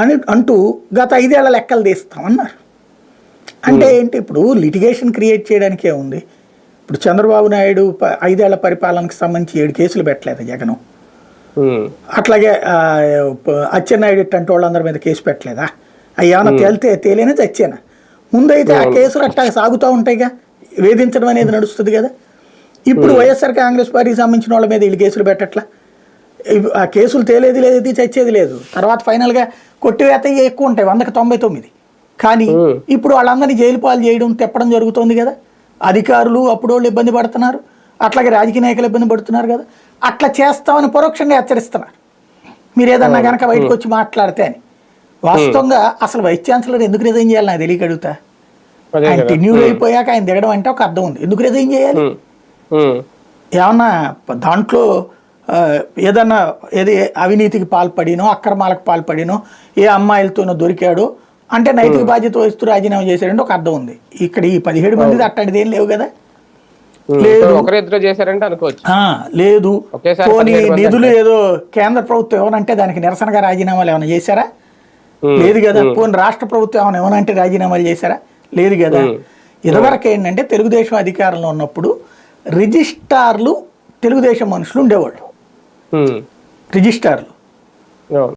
అని అంటూ గత ఐదేళ్ళ లెక్కలు తీస్తామన్నారు అంటే ఏంటి ఇప్పుడు లిటిగేషన్ క్రియేట్ చేయడానికే ఉంది ఇప్పుడు చంద్రబాబు నాయుడు ఐదేళ్ళ పరిపాలనకు సంబంధించి ఏడు కేసులు పెట్టలేదు జగను. అట్లాగే అచ్చెన్నాయుడు ఇట్టంటి వాళ్ళందరి మీద కేసు పెట్టలేదా? ఏమైనా తేలితే తేలేనా చచ్చేనా? ముందైతే ఆ కేసులు అట్టా సాగుతూ ఉంటాయిగా. వేధించడం అనేది నడుస్తుంది కదా. ఇప్పుడు వైఎస్ఆర్ కాంగ్రెస్ పార్టీకి సంబంధించిన వాళ్ళ మీద వీళ్ళు కేసులు పెట్టట్లా? ఆ కేసులు తేలేది లేదు చచ్చేది లేదు. తర్వాత ఫైనల్గా కొట్టివేత ఎక్కువ ఉంటాయి వందకి తొంభై తొమ్మిది. కానీ ఇప్పుడు వాళ్ళందరినీ జైలు పాలు చేయడం తెప్పడం జరుగుతోంది కదా. అధికారులు అప్పుడు వాళ్ళు ఇబ్బంది పడుతున్నారు. అట్లాగే రాజకీయ నాయకులు ఇబ్బంది పడుతున్నారు కదా. అట్లా చేస్తామని పరోక్షంగా హెచ్చరిస్తున్నారు. మీరు ఏదన్నా కనుక బయటకు వచ్చి మాట్లాడితే అని. వాస్తవంగా అసలు వైస్ ఛాన్సలర్ ఎందుకు రిజైన్ చేయాలి నాకు తెలియక అడుగుతా. ఆయన టెన్యూర్ అయిపోయాక ఆయన దిగడం అంటే ఒక అర్థం ఉంది. ఎందుకు రిజైన్ చేయాలి? ఏమన్నా దాంట్లో ఏదన్నా ఏది అవినీతికి పాల్పడినో అక్రమాలకు పాల్పడినో ఏ అమ్మాయిలతోనో దొరికాడో అంటే నైతిక బాధ్యత వహిస్తూ రాజీనామా చేశాడంటే ఒక అర్థం ఉంది. ఇక్కడ ఈ పదిహేడు మంది అట్లాంటిది ఏం లేవు కదా. లేదు. సో ఒకరిద్దరు చేశారంటే అనుకోవచ్చు. ఆ, లేదు. పోనీ నిధులు ఏదో కేంద్ర ప్రభుత్వం ఏమనంటే దానికి నిరసనగా రాజీనామాలు ఏమైనా చేశారా? లేదు కదా. పోనీ రాష్ట్ర ప్రభుత్వం ఏమైనా ఏమనంటే రాజీనామాలు చేశారా? లేదు కదా. ఇదివరకు ఏంటంటే తెలుగుదేశం అధికారంలో ఉన్నప్పుడు రిజిస్టార్లు తెలుగుదేశం మనుషులు ఉండేవాళ్ళు. రిజిస్టార్లు. అవును